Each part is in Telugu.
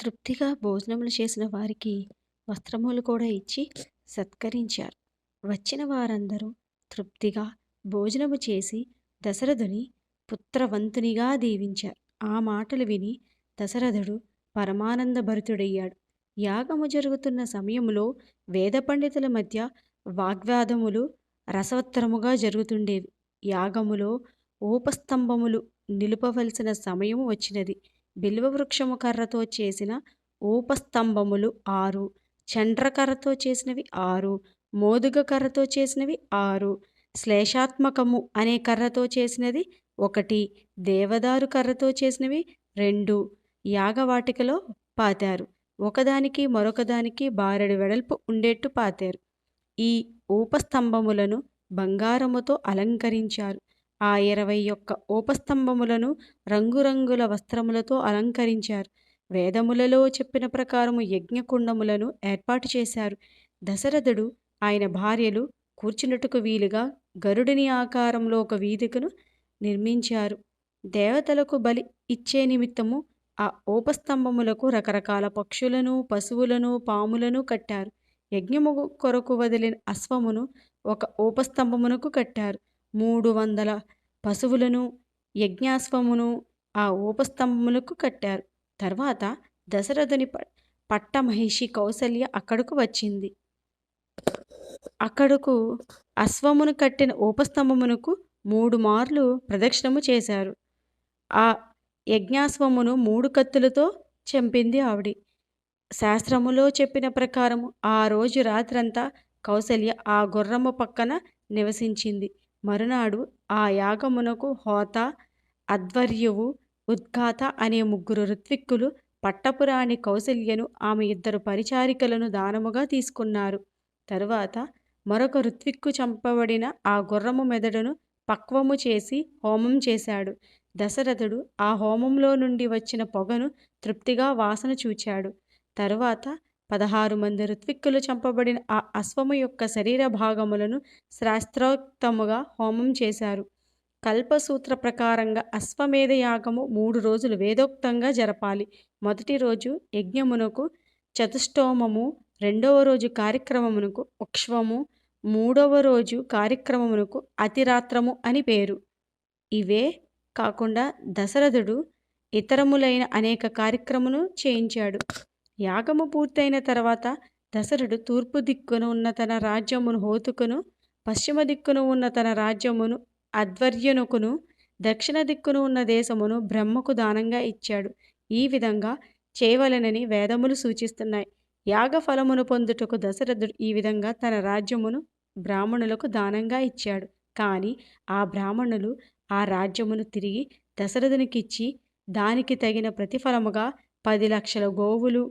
తృప్తిగా భోజనములు చేసిన వారికి వస్త్రములు కూడా ఇచ్చి సత్కరించారు. వచ్చిన వారందరూ తృప్తిగా భోజనము చేసి దశరథుని పుత్రవంతునిగా దీవించారు. ఆ మాటలు విని దశరథుడు పరమానంద భరితుడయ్యాడు యాగము జరుగుతున్న సమయంలో వేద పండితుల మధ్య వాగ్వాదములు రసవత్తరముగా జరుగుతుండేవి. యాగములో ఊపస్తంభములు నిలుపవలసిన సమయము వచ్చినది. బిల్వవృక్షము కర్రతో చేసిన ఊపస్తంభములు ఆరు చండ్రకర్రతో చేసినవి ఆరు మోదుగ కర్రతో చేసినవి ఆరు శ్లేషాత్మకము అనే కర్రతో చేసినది ఒకటి దేవదారు కర్రతో చేసినవి రెండు యాగవాటికలో పాతారు. ఒకదానికి మరొకదానికి బారెడు వెడల్పు ఉండేట్టు పాతారు. ఈ ఊపస్తంభములను బంగారముతో అలంకరించారు. ఆ ఇరవై ఒక్క ఊపస్తంభములను రంగురంగుల వస్త్రములతో అలంకరించారు. వేదములలో చెప్పిన ప్రకారము యజ్ఞకుండములను ఏర్పాటు చేశారు. దశరథుడు ఆయన భార్యలు కూర్చున్నట్టుకు వీలుగా గరుడిని ఆకారంలో ఒక వీధికను నిర్మించారు. దేవతలకు బలి ఇచ్చే నిమిత్తము ఆ ఊపస్తంభములకు రకరకాల పక్షులను పశువులను పాములను కట్టారు. యజ్ఞము కొరకు వదిలిన అశ్వమును ఒక ఊపస్తంభమునకు కట్టారు. మూడు వందల పశువులను యజ్ఞాశ్వమును ఆ ఊపస్తంభములకు కట్టారు. తర్వాత దశరథుని పట్టమహిషి కౌసల్య అక్కడకు వచ్చింది. అక్కడకు అశ్వమును కట్టిన ఊపస్తంభమునకు మూడు మార్లు ప్రదక్షిణము చేశారు. ఆ యజ్ఞాశ్వమును మూడు కత్తులతో చంపింది ఆవిడి. శాస్త్రములో చెప్పిన ప్రకారము ఆ రోజు రాత్రంతా కౌసల్య ఆ గుర్రము పక్కన నివసించింది. మరునాడు ఆ యాగమునకు హోత అధ్వర్యువు ఉద్ఘాత అనే ముగ్గురు ఋత్విక్కులు పట్టపురాణి కౌశల్యను ఆమె ఇద్దరు పరిచారికలను దానముగా తీసుకున్నారు. తరువాత మరొక ఋత్విక్కు చంపబడిన ఆ గుర్రము మెదడును పక్వము చేసి హోమం చేశాడు. దశరథుడు ఆ హోమంలో నుండి వచ్చిన పొగను తృప్తిగా వాసన చూచాడు. తరువాత పదహారు మంది ఋత్విక్కులు చంపబడిన ఆ అశ్వము యొక్క శరీర భాగములను శాస్త్రోక్తముగా హోమం చేశారు. కల్పసూత్ర ప్రకారంగా అశ్వమేధ యాగము మూడు రోజులు వేదోక్తంగా జరపాలి. మొదటి రోజు యజ్ఞమునకు చతుష్టోమము రెండవ రోజు కార్యక్రమమునకు ఉక్ష్వము మూడవ రోజు కార్యక్రమమునకు అతిరాత్రము అని పేరు. ఇవే కాకుండా దశరథుడు ఇతరములైన అనేక కార్యక్రమను చేయించాడు. యాగము పూర్తయిన తర్వాత దశరుడు తూర్పు దిక్కున ఉన్న తన రాజ్యమును హోతుకును పశ్చిమ దిక్కున ఉన్న తన రాజ్యమును అధ్వర్యునుకును దక్షిణ దిక్కున ఉన్న దేశమును బ్రహ్మకు దానంగా ఇచ్చాడు. ఈ విధంగా చేయవలనని వేదములు సూచిస్తున్నాయి. యాగ ఫలమును పొందుటకు దశరథుడు ఈ విధంగా తన రాజ్యమును బ్రాహ్మణులకు దానంగా ఇచ్చాడు. కానీ ఆ బ్రాహ్మణులు ఆ రాజ్యమును తిరిగి దశరథునికిచ్చి దానికి తగిన ప్రతిఫలముగా పది లక్షల గోవులు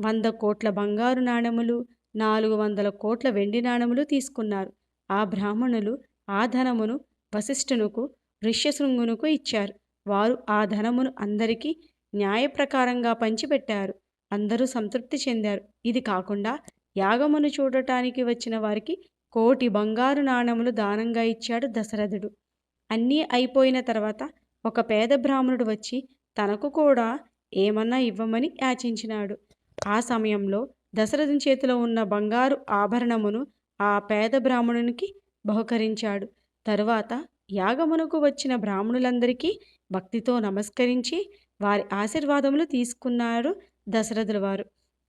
వంద కోట్ల బంగారు నాణెములు నాలుగు వందల కోట్ల వెండి నాణెములు తీసుకున్నారు. ఆ బ్రాహ్మణులు ఆ ధనమును వశిష్ఠునుకు ఋష్యశృంగునుకు ఇచ్చారు. వారు ఆ ధనమును అందరికీ న్యాయప్రకారంగా పంచిపెట్టారు. అందరూ సంతృప్తి చెందారు. ఇది కాకుండా యాగమును చూడటానికి వచ్చిన వారికి కోటి బంగారు నాణములు దానంగా ఇచ్చాడు దశరథుడు. అన్నీ అయిపోయిన తర్వాత ఒక పేద బ్రాహ్మణుడు వచ్చి తనకు కూడా ఏమన్నా ఇవ్వమని యాచించినాడు. ఆ సమయంలో దశరథుని చేతిలో ఉన్న బంగారు ఆభరణమును ఆ పేద బ్రాహ్మణునికి బహుకరించాడు. తరువాత యాగమునకు వచ్చిన బ్రాహ్మణులందరికీ భక్తితో నమస్కరించి వారి ఆశీర్వాదములు తీసుకున్నారు దశరథుల వారు.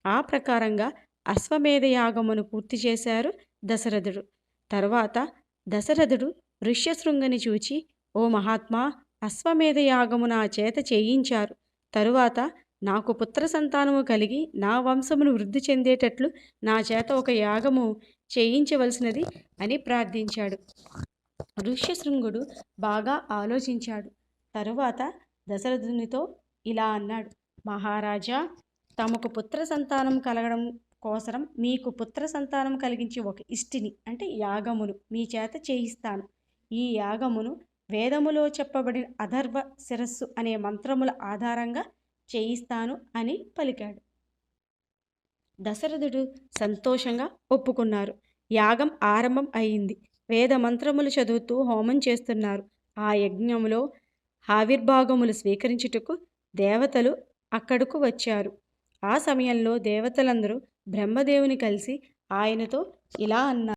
ఆ ప్రకారంగా అశ్వమేధ యాగమును పూర్తి చేశారు దశరథుడు. తరువాత దశరథుడు ఋష్యశృంగని చూచి ఓ మహాత్మా అశ్వమేధ యాగము నా చేత చేయించారు. తరువాత నాకు పుత్ర సంతానము కలిగి నా వంశమును వృద్ధి చెందేటట్లు నా చేత ఒక యాగము చేయించవలసినది అని ప్రార్థించాడు. ఋష్యశృంగుడు బాగా ఆలోచించాడు. తరువాత దశరథునితో ఇలా అన్నాడు. మహారాజా తమకు పుత్ర సంతానం కలగడం కోసరం మీకు పుత్ర సంతానం కలిగించి ఒక ఇష్టిని అంటే యాగమును మీ చేత చేయిస్తాను. ఈ యాగమును వేదములో చెప్పబడిన అధర్వ శిరస్సు అనే మంత్రముల ఆధారంగా చేయిస్తాను అని పలికాడు. దశరథుడు సంతోషంగా ఒప్పుకున్నారు. యాగం ఆరంభం అయింది. వేద మంత్రములు చదువుతూ హోమం చేస్తున్నారు. ఆ యజ్ఞములో ఆవిర్భాగములు స్వీకరించుటకు దేవతలు అక్కడకు వచ్చారు. ఆ సమయంలో దేవతలందరూ బ్రహ్మదేవుని కలిసి ఆయనతో ఇలా అన్నారు.